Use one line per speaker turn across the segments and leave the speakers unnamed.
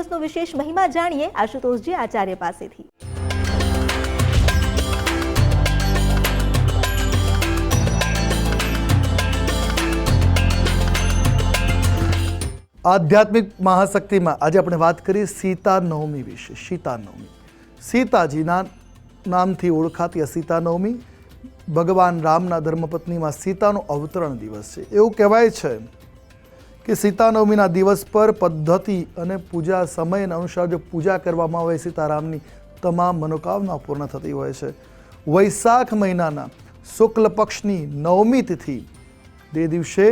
દિવસનો વિશેષ મહિમા જાણીએ આશુતોષજી આચાર્ય પાસેથી.
આધ્યાત્મિક મહાશક્તિમાં આજે આપણે વાત કરીએ સીતા નવમી વિશે. સીતા નવમી. સીતાજીના નામથી ઓળખાતી આ સીતા નવમી ભગવાન રામના ધર્મપત્નીમાં સીતાનો અવતરણ દિવસ છે. એવું કહેવાય છે કે સીતા નવમીના દિવસ પર પદ્ધતિ અને પૂજા સમયના અનુસાર જો પૂજા કરવામાં આવે, સીતારામની તમામ મનોકામના પૂર્ણ થતી હોય છે. વૈશાખ મહિનાના શુક્લ પક્ષની નવમી તિથિ, તે દિવસે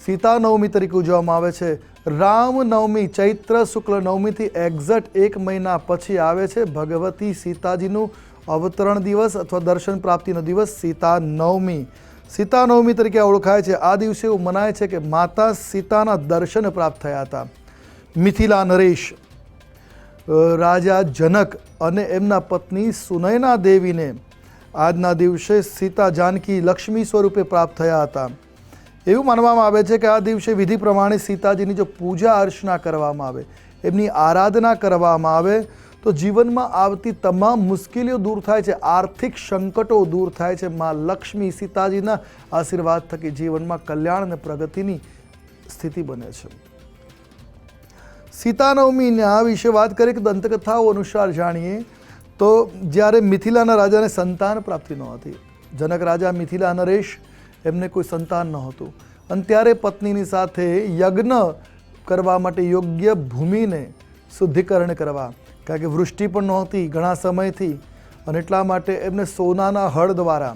સીતા નવમી તરીકે ઉજવવામાં આવે છે. રામ નવમી ચૈત્ર શુક્લ નવમીથી એક્ઝેક્ટ એક મહિના પછી આવે છે ભગવતી સીતાજીનું અવતરણ દિવસ અથવા દર્શન પ્રાપ્તિનો દિવસ સીતા નવમી સીતા નવમી તરીકે ઓળખાય છે. આ દિવસે એવું મનાય છે કે માતા સીતાના દર્શન પ્રાપ્ત થયા હતા. મિથિલા નરેશ રાજા જનક અને એમના પત્ની સુનયના દેવીને આજના દિવસે સીતા જાનકી લક્ષ્મી સ્વરૂપે પ્રાપ્ત થયા હતા. એવું માનવામાં આવે છે કે આ દિવસે વિધિ પ્રમાણે સીતાજીની જો પૂજા અર્ચના કરવામાં આવે, એમની આરાધના કરવામાં આવે તો જીવનમાં આવતી તમામ મુશ્કેલીઓ દૂર થાય છે. આર્થિક સંકટો દૂર થાય છે. મા લક્ષ્મી સીતાજીના આશીર્વાદ થકી જીવનમાં કલ્યાણ અને પ્રગતિની સ્થિતિ બને છે. સીતાનવમીના વિશે વાત કરીએ કે દંતકથાઓ અનુસાર જાણીએ તો જ્યારે મિથિલાના રાજાને સંતાન પ્રાપ્તિ ન હતી જનક રાજા મિથિલા નરેશ એમને કોઈ સંતાન નહોતું. અને ત્યારે પત્નીની સાથે યજ્ઞ કરવા માટે યોગ્ય ભૂમિને શુદ્ધિકરણ કરવા કારણ કે વૃષ્ટિ પણ નહોતી ઘણા સમયથી અને એટલા માટે એમને સોનાના હળ દ્વારા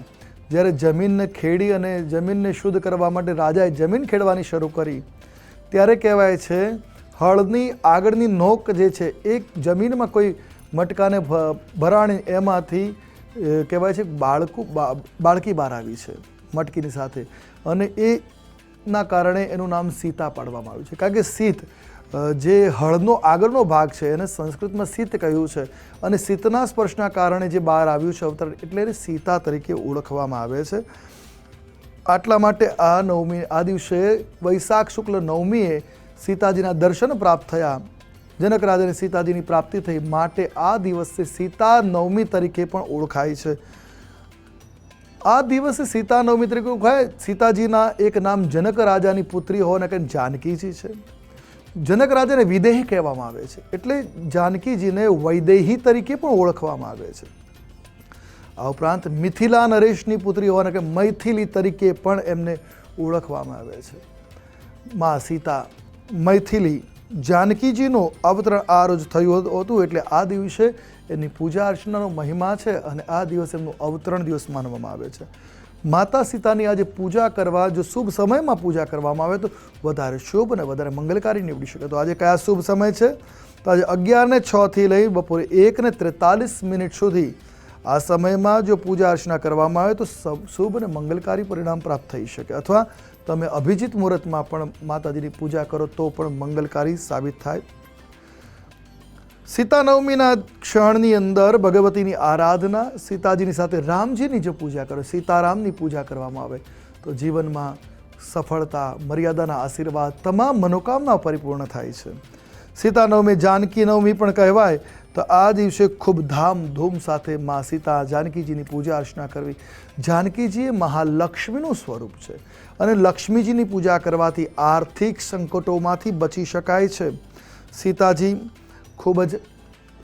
જ્યારે જમીનને ખેડી અને જમીનને શુદ્ધ કરવા માટે રાજાએ જમીન ખેડવાની શરૂ કરી, ત્યારે કહેવાય છે હળની આગળની નોક જે છે એ જમીનમાં કોઈ મટકાને ભરાણી એમાંથી કહેવાય છે બાળકું બાળકી બહાર આવી છે મટકીની સાથે. અને એના કારણે એનું નામ સીતા પાડવામાં આવ્યું છે. કારણ કે સીત જે હળનો આગળનો ભાગ છે એને સંસ્કૃતમાં સીત કહ્યું છે. અને સીતના સ્પર્શના કારણે જે બહાર આવ્યું છે અવતરણ એટલે એને સીતા તરીકે ઓળખવામાં આવે છે. આટલા માટે આ નવમી, આ દિવસે વૈશાખ શુક્લ નવમીએ સીતાજીના દર્શન પ્રાપ્ત થયા. જનક રાજાને સીતાજીની પ્રાપ્તિ થઈ માટે આ દિવસે સીતા નવમી તરીકે પણ ઓળખાય છે. આ દિવસે સીતા નવમી તરીકે ઓળખાય. સીતાજીના એક નામ જનક રાજાની પુત્રી હોવાના કારણ જાનકીજી છે? જનક રાજાને વિદેહી કહેવામાં આવે છે. એટલે જાનકીજીને વૈદેહી તરીકે પણ ઓળખવામાં આવે છે. આ ઉપરાંત મિથિલા નરેશની પુત્રી હોવાના કે મૈથિલી તરીકે પણ એમને ઓળખવામાં આવે છે. મા સીતા મૈથિલી જાનકીજીનું અવતરણ આ રોજ થયું હતું એટલે આ દિવસે એની પૂજા અર્ચનાનો મહિમા છે અને આ દિવસ એમનું અવતરણ દિવસ માનવામાં આવે છે. માતા સીતાની આજે પૂજા કરવા, જો શુભ સમયમાં પૂજા કરવામાં આવે તો વધારે શુભ અને વધારે મંગલકારી નીવડી શકે. તો આજે કયા શુભ સમય છે? તો આજે અગિયાર ને છ લઈ બપોરે એક ને ત્રેતાલીસ મિનિટ સુધી આ સમયમાં જો પૂજા અર્ચના કરવામાં આવે તો શુભ અને મંગલકારી પરિણામ પ્રાપ્ત થઈ શકે. અથવા તમે અભિજીત મુહૂર્તમાં પણ માતાજીની પૂજા કરો તો પણ મંગલકારી સાબિત થાય. સીતા નવમીના ક્ષણની અંદર ભગવતીની આરાધના સીતાજીની સાથે રામજીની જો પૂજા કરે, સીતારામની પૂજા કરવામાં આવે, તો જીવનમાં સફળતા, મર્યાદાના આશીર્વાદ તમામ મનોકામના પરિપૂર્ણ થાય છે. સીતા નવમી, જાનકી નવમી પણ કહેવાય, તો આ દિવસે ખૂબ ધામધૂમ સાથે મા સીતા જાનકીજીની પૂજા અર્ચના કરવી. જાનકીજી એ મહાલક્ષ્મીનું સ્વરૂપ છે અને લક્ષ્મીજીની પૂજા કરવાથી આર્થિક સંકટોમાંથી બચી શકાય છે. સીતાજી ખૂબ જ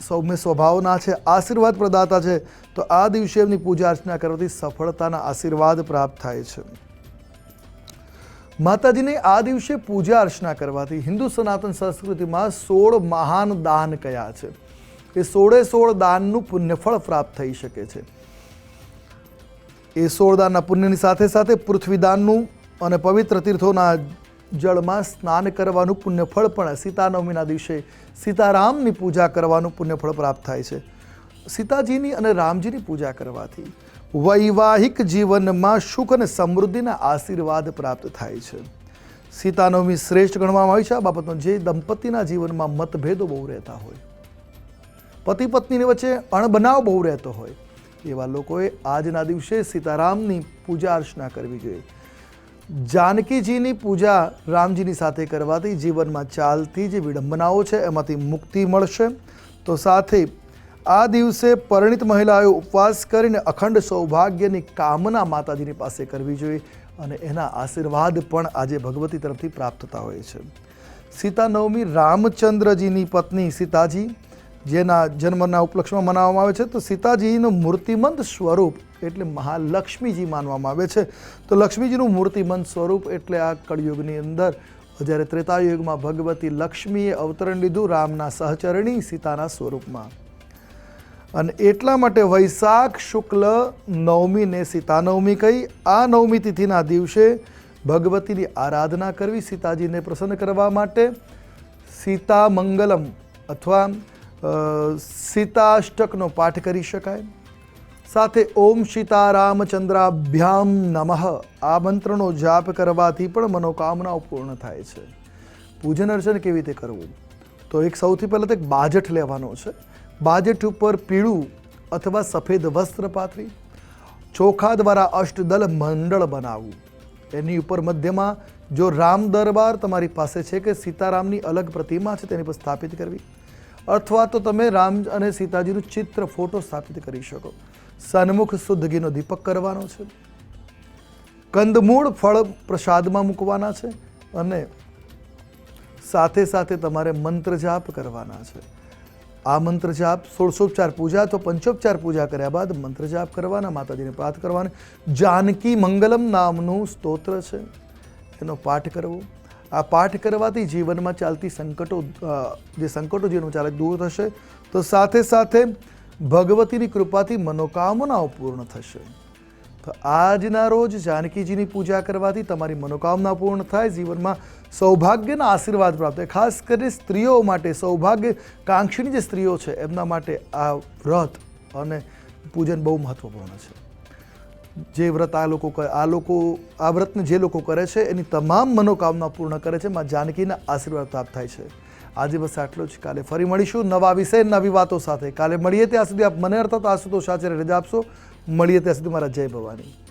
સૌમ્ય સ્વભાવના છે, આશીર્વાદ પ્રદાતા છે, તો આ દિવસે એમની પૂજા અર્ચના કરવાથી સફળતાના આશીર્વાદ પ્રાપ્ત થાય છે. માતાજીની આ દિવસે પૂજા અર્ચના કરવાથી હિન્દુ સનાતન સંસ્કૃતિમાં સોળ મહાન દાન કયા છે. એ સોળે સોળ દાનનું પુણ્યફળ પ્રાપ્ત થઈ શકે છે. એ સોળ દાનના પુણ્યની સાથે સાથે પૃથ્વીદાનનું અને પવિત્ર તીર્થોના જળમાં સ્નાન કરવાનું પુણ્યફળ પણ સીતાનવમીના દિવસે સીતારામની પૂજા કરવાનું પુણ્યફળ પ્રાપ્ત થાય છે. સીતાજીની અને રામજીની પૂજા કરવાથી વૈવાહિક જીવનમાં સુખ અને સમૃદ્ધિના આશીર્વાદ પ્રાપ્ત થાય છે. સીતાનવમી શ્રેષ્ઠ ગણવામાં આવી છે. આ બાબતનો જે દંપતીના જીવનમાં મતભેદો બહુ રહેતા હોય. પતિ પત્નીની વચ્ચે અણબનાવ બહુ રહેતો હોય. એવા લોકોએ આજના દિવસે સીતારામની પૂજા અર્ચના કરવી જોઈએ. જાનકીજીની પૂજા રામજીની સાથે કરવાથી જીવનમાં ચાલતી જે વિડંબનાઓ છે, એમાંથી મુક્તિ મળશે. તો સાથે આ દિવસે પરિણિત મહિલાઓએ ઉપવાસ કરીને અખંડ સૌભાગ્યની કામના માતાજીની પાસે કરવી જોઈએ અને એના આશીર્વાદ પણ આજે ભગવતી તરફથી પ્રાપ્ત થતા હોય છે. સીતા નવમી રામચંદ્રજીની પત્ની સીતાજી, જેના જન્મના ઉપલક્ષમાં મનાવવામાં આવે છે, તો સીતાજીનું મૂર્તિમંત સ્વરૂપ એટલે મહાલક્ષ્મીજી માનવામાં આવે છે. તો લક્ષ્મીજીનું મૂર્તિમંત સ્વરૂપ એટલે આ કળયુગની અંદર જ્યારે ત્રેતાયુગમાં ભગવતી લક્ષ્મીએ અવતરણ લીધું રામના સહચરણી સીતાના સ્વરૂપમાં. અને એટલા માટે વૈશાખ શુક્લ નવમીને સીતા નવમી કહી આ નવમી તિથિના દિવસે ભગવતીની આરાધના કરવી સીતાજીને પ્રસન્ન કરવા માટે સીતા મંગલમ અથવા સીતાષ્ટકનો પાઠ કરી શકાય. સાથે ઓમ સીતા રામચંદ્રાભ્યામ નમઃ. આ મંત્રનો જાપ કરવાથી પણ મનોકામનાઓ પૂર્ણ થાય છે. પૂજન અર્ચન કેવી રીતે કરવું? તો એક સૌથી પહેલાં તો એક બાજટ લેવાનો છે. બાજટ ઉપર પીળું અથવા સફેદ વસ્ત્ર પાથરી, ચોખા દ્વારા અષ્ટદલ મંડળ બનાવવું. એની ઉપર મધ્યમાં જો રામ દરબાર તમારી પાસે છે કે સીતારામની અલગ પ્રતિમા છે તેની પર સ્થાપિત કરવી. અથવા તો તમે રામ અને સીતાજીનું ચિત્ર ફોટો સ્થાપિત કરી શકો. સન્મુખ શુદ્ધ દીપક કરવાનો છે. કંદમૂળ ફળ પ્રસાદમાં મૂકવાના છે અને સાથે સાથે તમારે મંત્ર જાપ કરવાના છે. આ મંત્ર જાપ સોળસોપચાર પૂજા અથવા પંચોપચાર પૂજા કર્યા બાદ મંત્ર જાપ કરવાના, માતાજીને પ્રાર્થ કરવાના. જાનકી મંગલમ નામનું સ્તોત્ર છે. એનો પાઠ કરવો. આ પાઠ કરવાથી જીવનમાં ચાલતી સંકટો જે સંકટો જીવનમાં ચાલે દૂર થશે. તો સાથે સાથે ભગવતીની કૃપાથી મનોકામનાઓ પૂર્ણ થશે. તો આજના રોજ જાનકીજીની પૂજા કરવાથી તમારી મનોકામના પૂર્ણ થાય, જીવનમાં સૌભાગ્યના આશીર્વાદ પ્રાપ્ત થાય. ખાસ કરીને સ્ત્રીઓ માટે સૌભાગ્ય, કાંક્ષીની જે સ્ત્રીઓ છે, એમના માટે આ વ્રત અને પૂજન બહુ મહત્ત્વપૂર્ણ છે. જે વ્રત આ લોકો આ લોકો, આ વ્રતને જે લોકો કરે છે, એની તમામ મનોકામના પૂર્ણ કરે છે. માં જાનકીના આશીર્વાદ પ્રાપ્ત થાય છે. આજે બસ આટલું જ. કાલે ફરી મળીશું નવા વિષય, નવી વાતો સાથે. કાલે મળીએ ત્યાં સુધી આપ મને અર્થાત આશુતોષ આચાર્ય રજા આપશો. મળીએ ત્યાં સુધી મારા જય ભવાની.